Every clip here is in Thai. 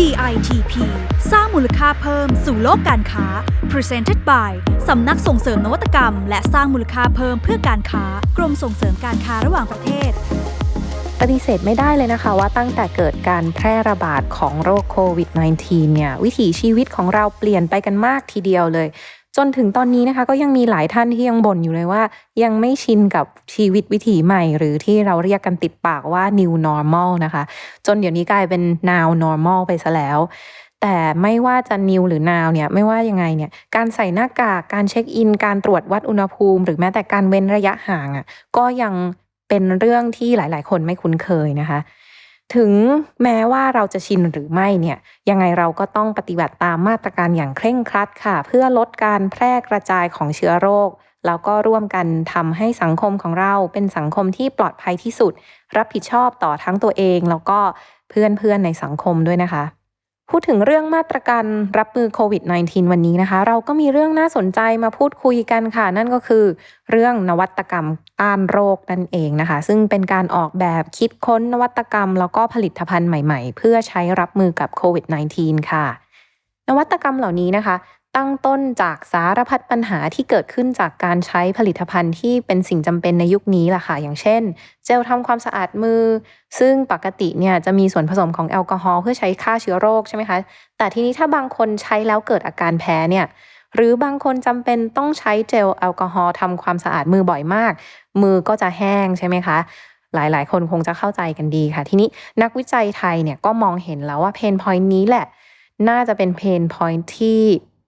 DITP สร้างมูลค่าเพิ่มสู่โลกการค้า Presented by สำนักส่งเสริมนวัตกรรม และสร้างมูลค่าเพิ่มเพื่อการค้ากรมส่งเสริมการค้าระหว่างประเทศ ปฏิเสธไม่ได้เลยนะคะว่าตั้งแต่เกิดการแพร่ระบาดของโรคโควิด -19 เนี่ยวิถีชีวิตของเราเปลี่ยนไปกันมากทีเดียวเลย จนถึงตอนนี้นะคะก็ยังมีหลายท่านที่ยังบ่นอยู่เลยว่า ยังไม่ชินกับชีวิตวิถีใหม่ หรือที่เราเรียกกันติดปากว่า new normal นะคะ จนเดี๋ยวนี้กลายเป็น now normal ไปซะแล้ว แต่ไม่ว่าจะ new หรือ now เนี่ยไม่ว่ายังไงเนี่ยการใส่หน้ากากการเช็คอิน การตรวจวัดอุณหภูมิ หรือแม้แต่การเว้นระยะห่างอะก็ยังเป็นเรื่องที่หลาย ๆ คนไม่คุ้นเคยนะคะ ถึงแม้ว่าเราจะชินหรือไม่เนี่ยยังไงเราก็ต้องปฏิบัติตามมาตรการอย่างเคร่งครัดค่ะ เพื่อลดการแพร่กระจายของเชื้อโรค แล้วก็ร่วมกันทำให้สังคมของเราเป็นสังคมที่ปลอดภัยที่สุด รับผิดชอบต่อทั้งตัวเอง แล้วก็เพื่อนๆในสังคมด้วยนะคะ พูดถึงเรื่องมาตรการรับมือโควิด -19 วันนี้นะคะ เราก็มีเรื่องน่าสนใจมาพูดคุยกันค่ะ นั่นก็คือเรื่องนวัตกรรมต้านโรคนั่นเองนะคะ ซึ่งเป็นการออกแบบคิดค้นนวัตกรรม แล้วก็ผลิตภัณฑ์ใหม่ๆ เพื่อใช้รับมือกับโควิด -19 ค่ะ นวัตกรรมเหล่านี้นะคะ ตั้งต้นจากสารพัดปัญหาที่เกิดขึ้นจากการใช้ผลิตภัณฑ์ที่เป็นสิ่งจำเป็นในยุคนี้ล่ะค่ะอย่างเช่น เจลทำความสะอาดมือ ซึ่งปกติเนี่ยจะมีส่วนผสมของแอลกอฮอล์เพื่อใช้ฆ่าเชื้อโรคใช่ไหมคะแต่ทีนี้ถ้าบางคนใช้แล้วเกิดอาการแพ้เนี่ยหรือบางคนจำเป็นต้องใช้เจลแอลกอฮอล์ทำความสะอาดมือบ่อยมาก มือก็จะแห้งใช่ไหมคะหลายๆ คนคงจะเข้าใจกันดีค่ะ ทีนี้นักวิจัยไทยเนี่ยก็มองเห็นแล้วว่าเพนพอยต์นี้แหละ น่าจะเป็นเพนพอยต์ที่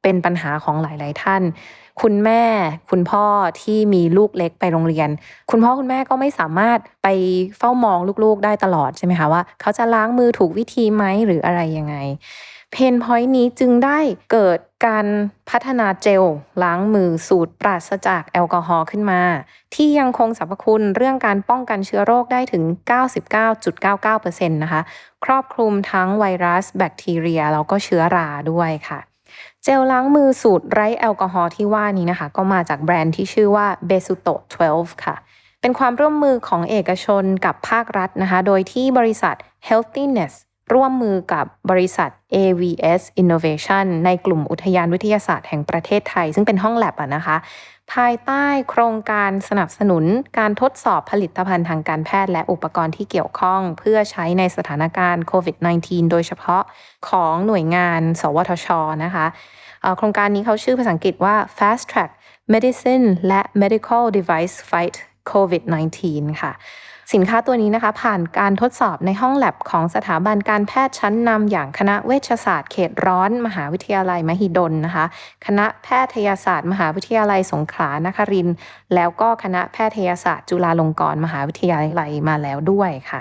เป็นปัญหาของหลาย ๆ ท่าน คุณแม่ คุณพ่อที่มีลูกเล็กไปโรงเรียน คุณพ่อคุณแม่ก็ไม่สามารถไปเฝ้ามองลูก ๆ ได้ตลอดใช่ไหมคะว่า เขาจะล้างมือถูกวิธีไหมหรืออะไรยังไงเพนพอยต์นี้จึงได้เกิดการพัฒนาเจลล้างมือสูตรปราศจากแอลกอฮอล์ขึ้นมา ที่ยังคงสรรพคุณเรื่องการป้องกันเชื้อโรคได้ถึง 99.99%นะคะ ครอบคลุมทั้งไวรัส แบคทีเรีย แล้วก็เชื้อราด้วยค่ะ เจลล้างมือสูตรไร้แอลกอฮอล์ที่ว่านี้นะคะ ก็มาจากแบรนด์ที่ชื่อว่า b e s u t o 12 ค่ะ เป็นความร่วมมือของเอกชนกับภาครัฐนะคะ โดยที่บริษัท Healthiness ร่วมมือกับบริษัท AVS Innovation ในกลุ่มอุทยานวิทยาศาสตร์แห่งประเทศไทย ซึ่งเป็นห้องแลบอะนะคะ ภายใต้โครงการสนับสนุนการทดสอบผลิตภัณฑ์ทางการแพทย์และอุปกรณ์ที่เกี่ยวข้อง เพื่อใช้ในสถานการณ์โควิด -19 โดยเฉพาะของหน่วยงาน สวทช นะคะโครงการนี้เขาชื่อภาษาอังกฤษว่า Fast Track Medicine และ Medical Device Fight COVID-19 ค่ะ สินค้าตัวนี้นะคะ ผ่านการทดสอบในห้องแลบของสถาบันการแพทย์ชั้นนำอย่างคณะเวชศาสตร์เขตร้อน มหาวิทยาลัยมหิดลนะคะ คณะแพทยศาสตร์ มหาวิทยาลัยสงขลานครินแล้วก็คณะแพทยศาสตร์ จุฬาลงกรณ์มหาวิทยาลัยมาแล้วด้วยค่ะ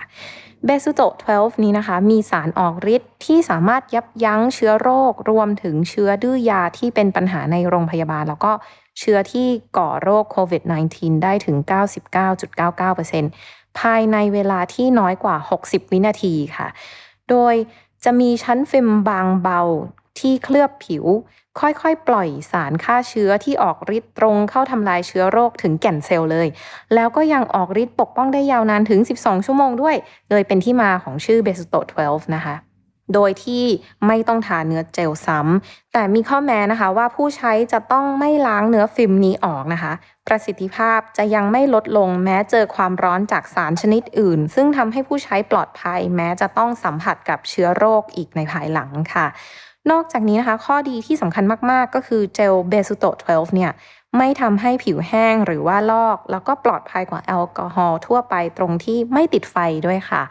เบซูโต12 นี้นะคะ มีสารออกฤทธิ์ที่สามารถยับยั้งเชื้อโรค รวมถึงเชื้อดื้อยาที่เป็นปัญหาในโรงพยาบาล แล้วก็เชื้อที่ก่อโรคโควิด -19 ได้ถึง 99.99% ภายในเวลาที่น้อยกว่า 60 วินาทีค่ะ โดยจะมีชั้นฟิล์มบางเบาที่เคลือบผิว ค่อยๆ ปล่อยสารฆ่าเชื้อที่ออกฤทธิ์ตรงเข้าทำลายเชื้อโรคถึงแก่นเซลล์เลย แล้วก็ยังออกฤทธิ์ปกป้องได้ยาวนานถึง 12 ชั่วโมงด้วย เลยเป็นที่มาของชื่อเบสโต12 นะคะ โดยที่ไม่ต้องทาเนื้อเจลซ้ำ แต่มีข้อแม้นะคะว่าผู้ใช้จะต้องไม่ล้างเนื้อฟิล์มนี้ออกนะคะ ประสิทธิภาพจะยังไม่ลดลงแม้เจอความร้อนจากสารชนิดอื่น ซึ่งทำให้ผู้ใช้ปลอดภัย แม้จะต้องสัมผัสกับเชื้อโรคอีกในภายหลังค่ะ นอกจากนี้นะคะ ข้อดีที่สำคัญมากๆ ก็คือเจลเบซูโต12 เนี่ยไม่ทำให้ผิวแห้งหรือว่าลอก แล้วก็ปลอดภัยกว่าแอลกอฮอล์ทั่วไปตรงที่ไม่ติดไฟด้วยค่ะ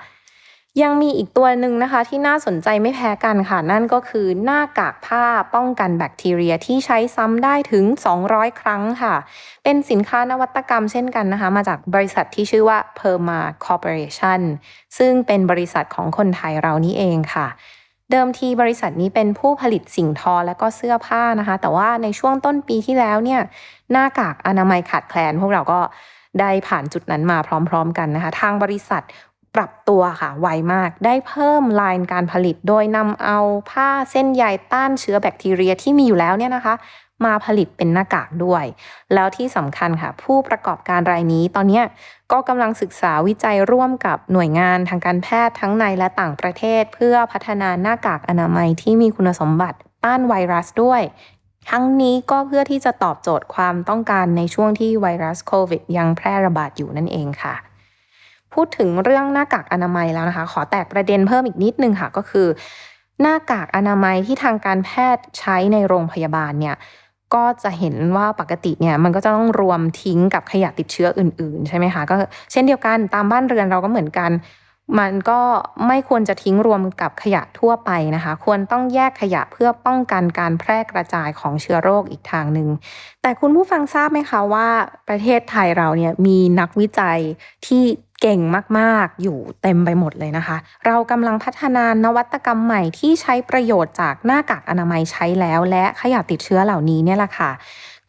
ยังมีอีกตัวหนึ่งนะคะที่น่าสนใจไม่แพ้กันค่ะ นั่นก็คือหน้ากากผ้าป้องกันแบคทีเรียที่ใช้ซ้ำได้ถึง 200 ครั้งค่ะ เป็นสินค้านวัตกรรมเช่นกันนะคะ มาจากบริษัทที่ชื่อว่า Perma Corporation ซึ่งเป็นบริษัทของคนไทยเรานี่เองค่ะเดิมทีบริษัทนี้เป็นผู้ผลิตสิ่งทอและก็เสื้อผ้านะคะ แต่ว่าในช่วงต้นปีที่แล้วเนี่ยหน้ากากอนามัยขาดแคลน พวกเราก็ได้ผ่านจุดนั้นมาพร้อม ๆ กันนะคะ ทางบริษัท ปรับตัวค่ะไวมาก ได้เพิ่มไลน์การผลิต โดยนำเอาผ้าเส้นใยต้านเชื้อแบคทีเรียที่มีอยู่แล้วเนี่ยนะคะ มาผลิตเป็นหน้ากากด้วย แล้วที่สำคัญค่ะ ผู้ประกอบการรายนี้ตอนนี้ก็กำลังศึกษาวิจัยร่วมกับหน่วยงานทางการแพทย์ทั้งในและต่างประเทศ เพื่อพัฒนาหน้ากากอนามัยที่มีคุณสมบัติต้านไวรัสด้วยทั้งนี้ก็เพื่อที่จะตอบโจทย์ความต้องการในช่วงที่ไวรัสโควิดยังแพร่ระบาดอยู่นั่นเองค่ะ พูดถึงเรื่องหน้ากากอนามัยแล้วนะคะ ขอแตกประเด็นเพิ่มอีกนิดนึงค่ะก็คือ หน้ากากอนามัยที่ทางการแพทย์ใช้ในโรงพยาบาลเนี่ยก็จะเห็นว่าปกติเนี่ยมันก็จะต้องรวมทิ้งกับขยะติดเชื้ออื่น ๆ ใช่ไหมคะก็เช่นเดียวกันตามบ้านเรือนเราก็เหมือนกัน มันก็ไม่ควรจะทิ้งรวมกับขยะทั่วไปนะคะ ควรต้องแยกขยะเพื่อป้องกันการแพร่กระจายของเชื้อโรคอีกทางหนึ่งแต่คุณผู้ฟังทราบไหมคะว่าประเทศไทยเราเนี่ยมีนักวิจัยที่ เก่งมากๆ อยู่เต็มไปหมดเลยนะคะ เรากำลังพัฒนานวัตกรรมใหม่ที่ใช้ประโยชน์จากหน้ากากอนามัยใช้แล้ว และขยะติดเชื้อเหล่านี้เนี่ยแหละค่ะ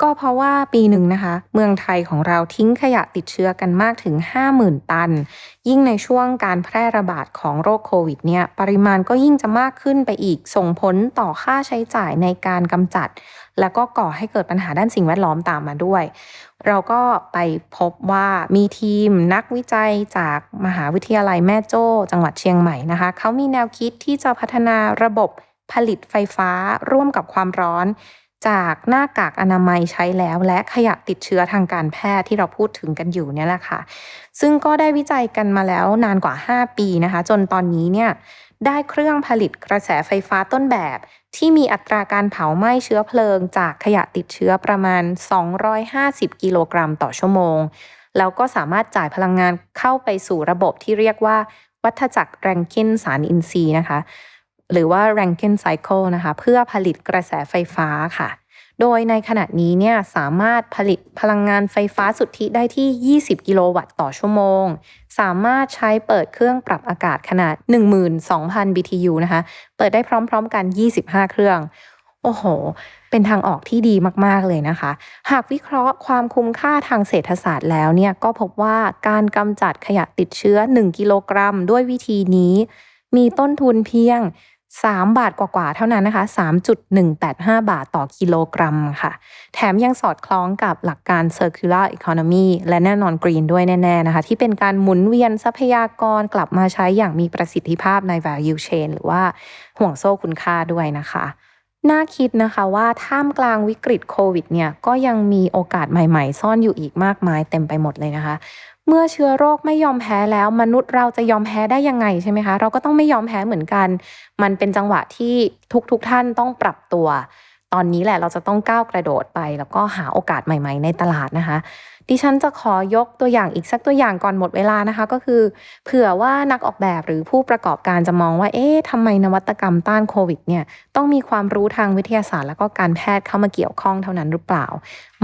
ก็เพราะว่าปีหนึ่งนะคะ เมืองไทยของเราทิ้งขยะติดเชื้อกันมากถึง 50,000 ตัน ยิ่งในช่วงการแพร่ระบาดของโรคโควิดเนี่ยปริมาณก็ยิ่งจะมากขึ้นไปอีกส่งผลต่อค่าใช้จ่ายในการกำจัด แล้วก็ก่อให้เกิดปัญหาด้านสิ่งแวดล้อมตามมาด้วย เราก็ไปพบว่ามีทีมนักวิจัยจากมหาวิทยาลัยแม่โจ้ จังหวัดเชียงใหม่นะคะเขามีแนวคิดที่จะพัฒนาระบบผลิตไฟฟ้าร่วมกับความร้อน จากหน้ากากอนามัยใช้แล้วและขยะติดเชื้อทางการแพทย์ที่เราพูดถึงกันอยู่เนี่ยแหละค่ะ ซึ่งก็ได้วิจัยกันมาแล้วนานกว่า 5 ปีนะคะ จนตอนนี้เนี่ยได้เครื่องผลิตกระแสไฟฟ้าต้นแบบ ที่มีอัตราการเผาไหม้เชื้อเพลิง จากขยะติดเชื้อประมาณ 250 กิโลกรัมต่อชั่วโมง แล้วก็สามารถจ่ายพลังงานเข้าไปสู่ระบบที่เรียกว่า วัฏจักรแรงกินสารอินทรีย์นะคะ หรือว่า Rankine Cycle นะคะ เพื่อผลิตกระแสไฟฟ้าค่ะ โดยในขณะนี้เนี่ยสามารถผลิตพลังงานไฟฟ้าสุทธิได้ที่ 20 กิโลวัตต์ต่อชั่วโมง สามารถใช้เปิดเครื่องปรับอากาศขนาด 12,000 BTU นะคะ เปิดได้พร้อม ๆ กัน 25 เครื่องโอ้โห เป็นทางออกที่ดีมาก ๆ เลยนะคะ หากวิเคราะห์ความคุ้มค่าทางเศรษฐศาสตร์แล้วเนี่ย ก็พบว่าการกำจัดขยะติดเชื้อ 1 กิโลกรัมด้วยวิธีนี้ มีต้นทุนเพียง 3 บาทกว่าๆ เท่านั้นนะคะ 3.185 บาทต่อกิโลกรัมค่ะ แถมยังสอดคล้องกับหลักการ circular economy และแน่นอน green ด้วยแน่ๆนะคะ ที่เป็นการหมุนเวียนทรัพยากรกลับมาใช้อย่างมีประสิทธิภาพใน value chain หรือว่าห่วงโซ่คุณค่าด้วยนะคะน่าคิดนะคะว่าท่ามกลางวิกฤตโควิดเนี่ยก็ยังมีโอกาสใหม่ๆ ซ่อนอยู่อีกมากมายเต็มไปหมดเลยนะคะ เมื่อเชื้อโรคไม่ยอมแพ้แล้ว มนุษย์เราจะยอมแพ้ได้ยังไงใช่ไหมคะ เราก็ต้องไม่ยอมแพ้เหมือนกัน มันเป็นจังหวะที่ทุกๆทท่านต้องปรับตัว ตอนนี้แหละเราจะต้องก้าวกระโดดไป แล้วก็หาโอกาสใหม่ ๆ ในตลาดนะคะ ดิฉันจะขอยกตัวอย่างอีกสักตัวอย่างก่อนหมดเวลานะคะ ก็คือ เผื่อว่านักออกแบบหรือผู้ประกอบการจะมองว่า เอ๊ะทำไมนวัตกรรมต้านโควิดเนี่ยต้องมีความรู้ทางวิทยาศาสตร์ แล้วก็การแพทย์เข้ามาเกี่ยวข้องเท่านั้นหรือเปล่า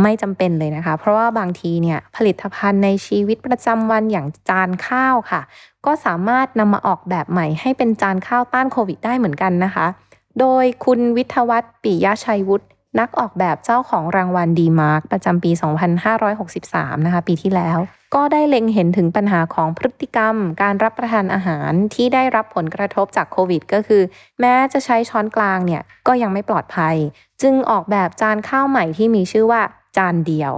ไม่จำเป็นเลยนะคะ เพราะว่าบางทีเนี่ยผลิตภัณฑ์ในชีวิตประจำวันอย่างจานข้าวค่ะ ก็สามารถนำมาออกแบบใหม่ให้เป็นจานข้าวต้านโควิดได้เหมือนกันนะคะ โดยคุณวิทวัฒน์ปิยชัยวุฒินักออกแบบเจ้าของรางวัลดีมาร์กประจำปี 2563 นะคะ ปีที่แล้ว ก็ได้เล็งเห็นถึงปัญหาของพฤติกรรม การรับประทานอาหารที่ได้รับผลกระทบจากโควิด ก็คือ แม้จะใช้ช้อนกลางเนี่ย ก็ยังไม่ปลอดภัย จึงออกแบบจานข้าวใหม่ที่มีชื่อว่าจานเดียว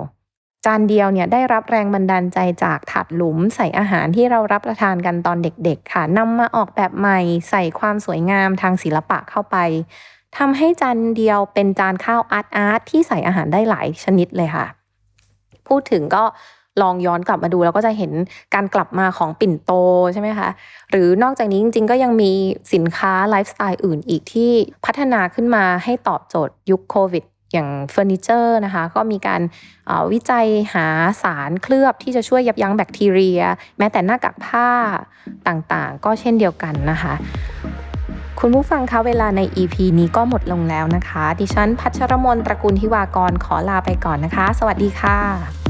จานเดียวเนี่ยได้รับแรงบันดาลใจจากถาดหลุม ใส่อาหารที่เรารับประทานกันตอนเด็กๆ ค่ะนำมาออกแบบใหม่ใส่ความสวยงามทางศิลปะเข้าไปทำให้จานเดียวเป็นจานข้าวอาร์ตอาร์ตที่ใส่อาหารได้หลายชนิดเลยค่ะ พูดถึงก็ลองย้อนกลับมาดูแล้วก็จะเห็นการกลับมาของปิ่นโตใช่ไหมคะ หรือนอกจากนี้จริงๆ ก็ยังมีสินค้าไลฟ์สไตล์อื่นอีกที่พัฒนาขึ้นมาให้ตอบโจทย์ยุคโควิด อย่างเฟอร์นิเจอร์นะคะก็มีการวิจัยหาสารเคลือบที่จะช่วยยับยั้งแบคทีเรีย แม้แต่หน้ากากผ้าต่างๆ ก็เช่นเดียวกันนะคะ คุณผู้ฟังคะเวลาใน EP นี้ก็หมดลงแล้วนะคะ ดิฉันพัชรมนตระกูลทิวากรขอลาไปก่อนนะคะ สวัสดีค่ะ